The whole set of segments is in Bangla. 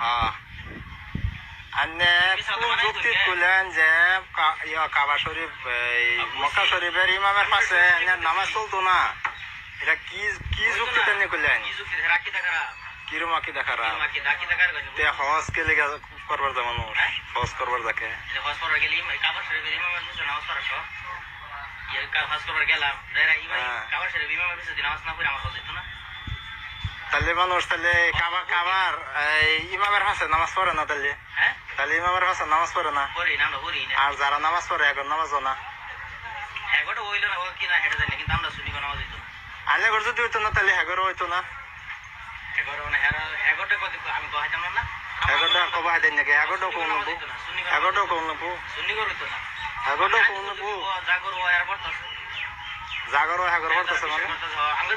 হ্যাঁ যুক্তি করলেন যে কাবা শরীফ মক্কা শরীফের ইমামের পাশে নামাজ চলতো না এটা কি কি যুক্তিতে নিয়ে করলেন কিরম আকি দেখারা তে হজ কে লেগে করবার যা মানুষ? হজ করবার যাকে গেলি ইমামের পিছনে নামাজ গেলাম রেরা ইমাম। কাবার শরীফ ইমামের পিছনে নামাজ না পড়ে আমার হজ দিত না তাহলে মানুষ তাহলে কাবা কাবার এই ইমামের হাসে নামাজ পড়ে না তাহলে? হ্যাঁ? তাহলে ইমামের হাসে নামাজ পড়ে না? না আমরা না। আর যারা নামাজ পড়ে এখন নামাজ না। না না আমরা আলে ঘর যদি হইতো না তাহলে হেগরও হইতো না। এগোটা মানে না? কবা দেন নাকি? হেগরটা কোন নবু হেগরটা কোন নবু না হেগরটা কোন নবু জাগর ও এয়ারপোর্ট আছে জাগরও হেগর পড়তেছে মানে? আঙ্গুর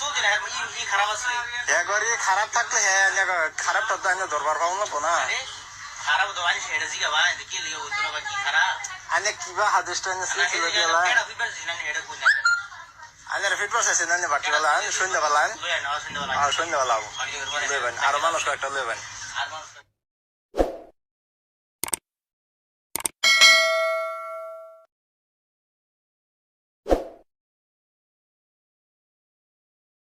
চলছে ই ই খারাপ আছে। খারাপ থাকলে হ্যাঁ খারাপটা তো আনে দরবার পাও না না। খারাপ তো আনি সেটা জিগা ভাই কি লিয়ে হইতো না কি খারাপ? আনে কিবা হাদিসটা এনে না সিলসিলা এটা দিলা কেডা হইবার জিনা নি এটা কই না আনে ফিট প্রসেস এনে বাকি বলা সন্ধ্যা বেলা লয় না। সন্ধ্যা আর মানুষ একটা লইবেন।